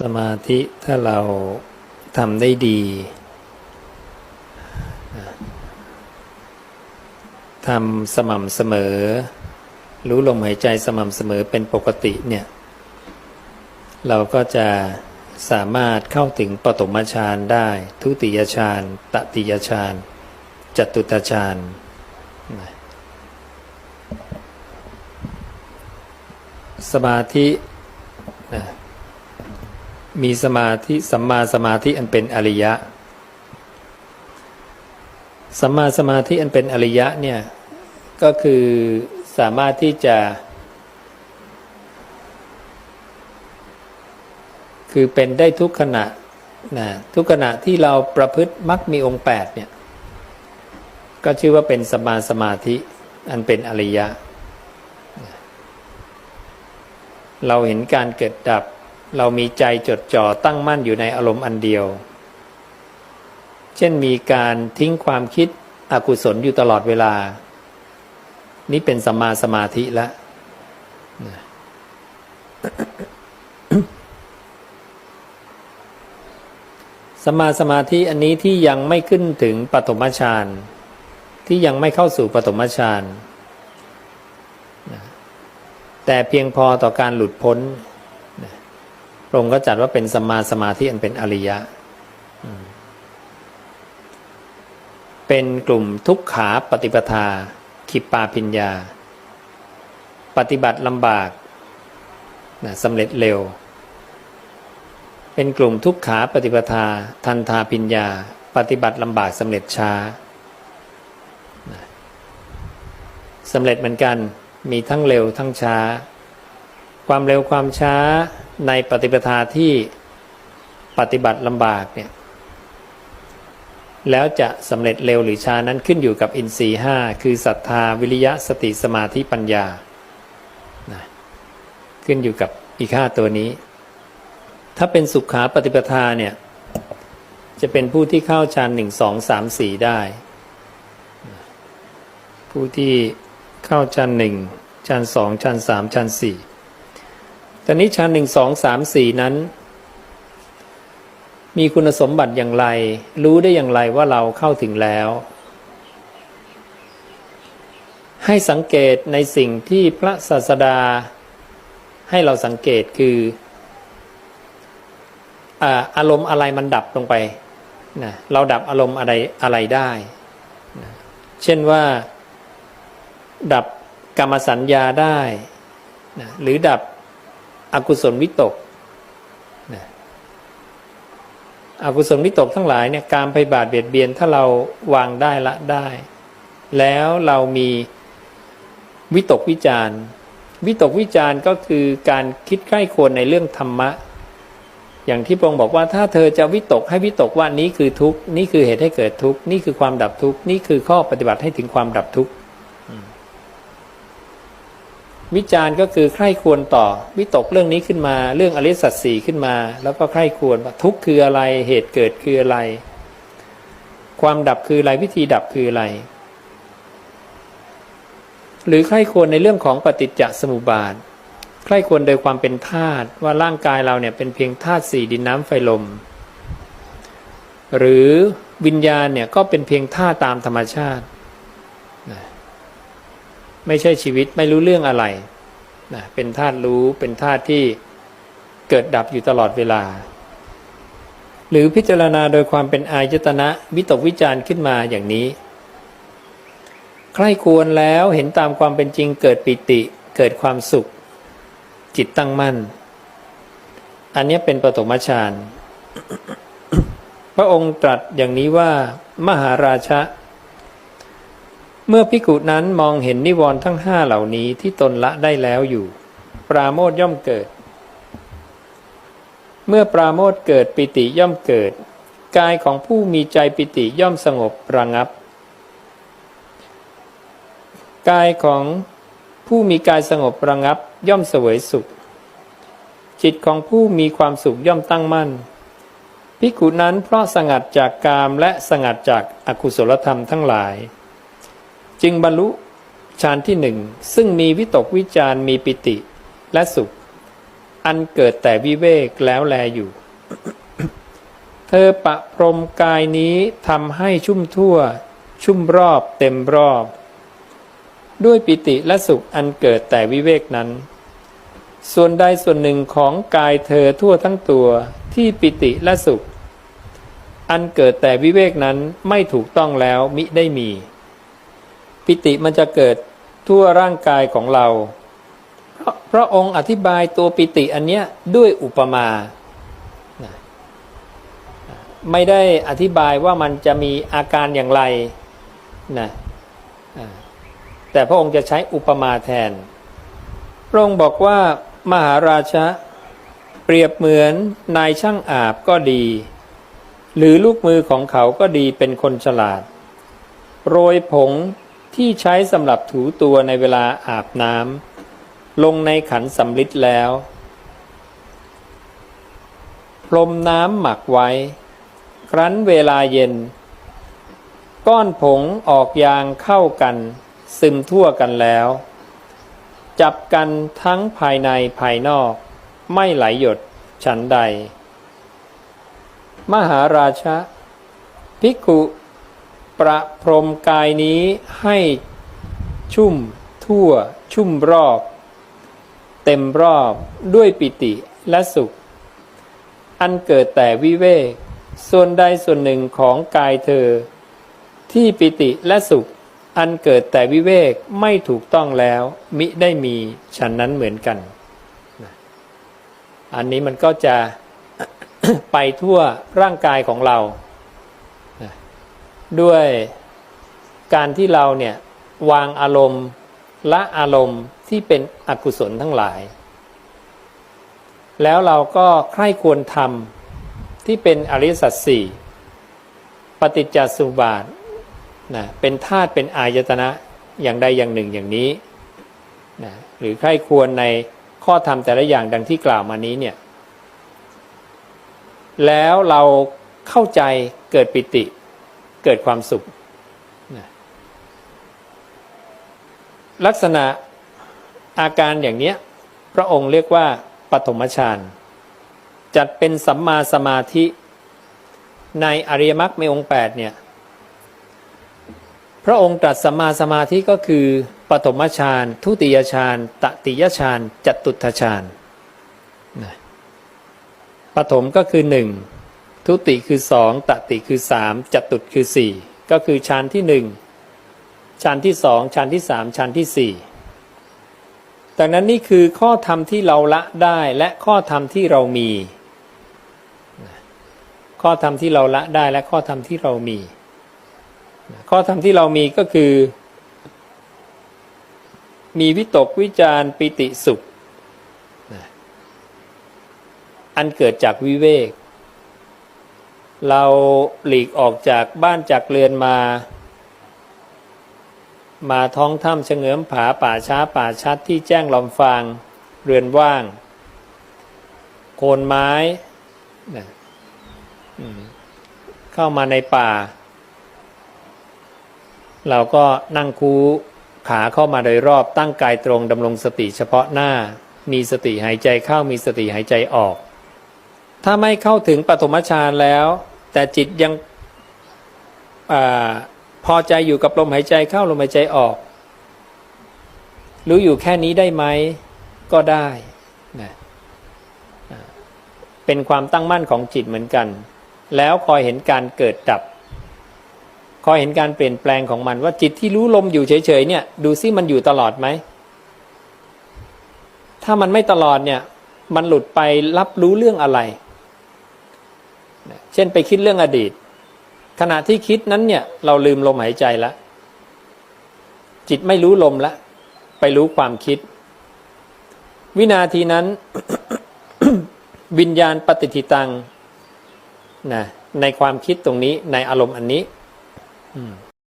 สมาธิถ้าเราทำได้ดีทำสม่ำเสมอ รู้ลมหายใจสม่ำเสมอเป็นปกติเนี่ย เราก็จะสามารถเข้าถึงปฐมฌานได้ ทุติยฌานตติยฌานจตุตฌานสมาธินะ มีสมาธิสัมมาสมาธิอันเป็นอริยะ สัมมาสมาธิอันเป็นอริยะเนี่ยก็คือสามารถที่จะ คือเป็นได้ทุกขณะนะทุกขณะที่เราประพฤติมักมีองค์8เนี่ยก็ชื่อว่าเป็นสมมาสมาธิอันเป็นอริยะ เราเห็นการเกิดดับ เรามีใจจดจ่อตั้งมั่นอยู่ในอารมณ์อันเดียว เช่นมีการทิ้งความคิดอกุศลอยู่ตลอดเวลา นี่เป็นสัมมาสมาธิแล้วสมาสมาธิอันนี้ที่ยังไม่ขึ้นถึงปฐมฌานที่ยังไม่เข้าสู่ปฐมฌานแต่เพียงพอต่อการหลุดพ้น พระองค์ก็จัดว่าเป็นสมมาสมาธิอันเป็นอริยะ เป็นกลุ่มทุกขาปฏิปทา ขิปปาพิญญา ปฏิบัติลำบากนะสำเร็จเร็ว เป็นกลุ่มทุกขาปฏิปทา ทันทาพิญญา ปฏิบัติลำบากสำเร็จช้านะสำเร็จเหมือนกันมีทั้งเร็วทั้งช้า ความเร็วความช้า ในปฏิปทาที่ปฏิบัติลำบากเนี่ยแล้วจะสำเร็จเร็วหรือช้านั้นขึ้นอยู่กับอินทรีห้าคือศรัทธาวิริยะสติสมาธิปัญญานะขึ้นอยู่กับอีกห้าตัวนี้ ถ้าเป็นสุขาปฏิปทาเนี่ยจะเป็นผู้ที่เข้าฌานหนึ่งสองสามสี่ได้ ผู้ที่เข้าฌานหนึ่งฌานสองฌานสามฌานสี่ ตอนนี้ฌานหนึ่งสองสามสี่นั้น มีคุณสมบัติอย่างไร รู้ได้อย่างไรว่าเราเข้าถึงแล้ว ให้สังเกตในสิ่งที่พระศาสดา ให้เราสังเกตคืออาอารมณ์อะไรมันดับลงไปนะเราดับอารมณ์อะไรอะไรได้นะเช่นว่า ดับกรรมสัญญาได้นะหรือดับ อกุศลวิตกอกุศลวิตกทั้งหลายเนี่ยการไปบาดเบียดเบียนถ้าเราวางได้ละได้ แล้วเรามีวิตกวิจารวิตกวิจารก็คือการคิดใกล้ควรในเรื่องธรรมะ อย่างที่พระองค์บอกว่าถ้าเธอจะวิตกให้วิตกว่านี้คือทุกข์นี่คือเหตุให้เกิดทุกข์นี่คือความดับทุกข์นี่คือข้อปฏิบัติให้ถึงความดับทุกข์ วิจารณ์ก็คือใคร่ควรต่อ วิตกเรื่องนี้ขึ้นมา เรื่องอริสัจสี่ขึ้นมา แล้วก็ใคร่ควรว่าทุกข์คืออะไรเหตุเกิดคืออะไร ความดับคืออะไรวิธีดับคืออะไร หรือใคร่ควรในเรื่องของปฏิจจสมุปบาท ใคร่ควรโดยความเป็นธาตุว่าร่างกายเราเนี่ยเป็นเพียงธาตุสี่ดินน้ำไฟลม หรือวิญญาณเนี่ยก็เป็นเพียงธาตุตามธรรมชาติ ไม่ใช่ชีวิตไม่รู้เรื่องอะไรนะเป็นธาตุรู้เป็นธาตุที่เกิดดับอยู่ตลอดเวลา หรือพิจารณาโดยความเป็นอายตนะวิตกวิจารขึ้นมาอย่างนี้ ใครควรแล้วเห็นตามความเป็นจริงเกิดปิติเกิดความสุข จิตตั้งมั่น อันนี้เป็นปฐมฌานพระองค์ตรัสอย่างนี้ว่ามหาราชะ เมื่อพิกุนั้นมองเห็นนิวรณ์ทั้งห้าเหล่านี้ที่ตนละได้แล้วอยู่ ปราโมทย่อมเกิด เมื่อปราโมทเกิดปิติย่อมเกิด กายของผู้มีใจปิติย่อมสงบระงับ กายของผู้มีกายสงบระงับย่อมเสวยสุข จิตของผู้มีความสุขย่อมตั้งมั่นพิกุนั้นเพราะสงัดจากกามและสงัดจากอากุศลธรรมทั้งหลาย จึงบรรลุฌานที่หนึ่งซึ่งมีวิตกวิจารมีปิติและสุข อันเกิดแต่วิเวกแล้วแลอยู่ เธอประพรมกายนี้ทำให้ชุ่มทั่ว ชุ่มรอบเต็มรอบ ด้วยปิติและสุขอันเกิดแต่วิเวกนั้น ส่วนใดส่วนหนึ่งของกายเธอทั่วทั้งตัวที่ปิติและสุข อันเกิดแต่วิเวกนั้นไม่ถูกต้องแล้วมิได้มี ปิติมันจะเกิดทั่วร่างกายของเราเพราะพระองค์อธิบายตัวปิติอันเนี้ยด้วยอุปมา ไม่ได้อธิบายว่ามันจะมีอาการอย่างไรนะแต่พระองค์จะใช้อุปมาแทน พระองค์บอกว่ามหาราชะเปรียบเหมือนนายช่างอาบก็ดี หรือลูกมือของเขาก็ดีเป็นคนฉลาด โรยผง ที่ใช้สำหรับถูตัวในเวลาอาบน้ำลงในขันสำลิดแล้วพรมน้ำหมักไว้ ครั้นเวลาเย็น ก้อนผงออกยางเข้ากัน ซึมทั่วกันแล้ว จับกันทั้งภายในภายนอก ไม่ไหลหยดฉันใด มหาราชะภิกขุ ประพรมกายนี้ให้ชุ่มทั่วชุ่มรอบ เต็มรอบด้วยปิติและสุข อันเกิดแต่วิเวก ส่วนใดส่วนหนึ่งของกายเธอ ที่ปิติและสุข อันเกิดแต่วิเวกไม่ถูกต้องแล้ว มิได้มีฉันนั้นเหมือนกัน อันนี้มันก็จะไปทั่วร่างกายของเรา ด้วยการที่เราเนี่ยวางอารมณ์ละอารมณ์ที่เป็นอกุศลทั้งหลาย แล้วเราก็ใคร่ควรทำที่เป็นอริสัจสี่ปฏิจจสุบาทนะเป็นธาตุเป็นอายตนะอย่างใดอย่างหนึ่งอย่างนี้นะหรือใคร่ควรในข้อธรรมแต่ละอย่างดังที่กล่าวมานี้เนี่ยแล้วเราเข้าใจเกิดปิติ เกิดความสุขนะลักษณะอาการอย่างนี้พระองค์เรียกว่าปฐมฌานจัดเป็นสัมมาสมาธิในอริยมรรคในองค์8เนี่ยพระองค์ตรัสสัมมาสมาธิก็คือปฐมฌานทุติยฌานตติยฌานจตุตถฌานนะปฐมก็คือหนึ่ง ทุติคือสองตติคือสามจตุตคือสี่ก็คือฌานที่หนึ่งฌานที่สองฌานที่สามฌานที่สี่ดังนั้นนี่คือข้อธรรมที่เราละได้และข้อธรรมที่เรามี ข้อธรรมที่เราละได้และข้อธรรมที่เรามี ข้อธรรมที่เรามีก็คือ มีวิตกวิจารปิติสุข อันเกิดจากวิเวก เราหลีกออกจากบ้านจากเรือนมา มาท้องถ้ำเฉงือมผาป่าช้าป่าชัดที่แจ้งลอมฟางเรือนว่าง โคนไม้นะเข้ามาในป่า เราก็นั่งคูขาเข้ามาโดยรอบตั้งกายตรงดำรงสติเฉพาะหน้า มีสติหายใจเข้ามีสติหายใจออก ถ้าไม่เข้าถึงปฐมฌานแล้ว แต่จิตยังอพอใจอยู่กับลมหายใจเข้าลมหายใจออก รู้อยู่แค่นี้ได้ไหมก็ได้นะเป็นความตั้งมั่นของจิตเหมือนกัน แล้วคอยเห็นการเกิดดับ คอยเห็นการเปลี่ยนแปลงของมันว่าจิตที่รู้ลมอยู่เฉยๆเนี่ย ดูซิมันอยู่ตลอดไหมถ้ามันไม่ตลอดเนี่ย มันหลุดไปรับรู้เรื่องอะไร เช่นไปคิดเรื่องอดีต ขณะที่คิดนั้นเนี่ย เราลืมลมหายใจแล้วจิตไม่รู้ลมแล้วไปรู้ความคิด วินาทีนั้น วิญญาณปฏิทิตังนะในความคิดตรงนี้ในอารมณ์อันนี้ อืม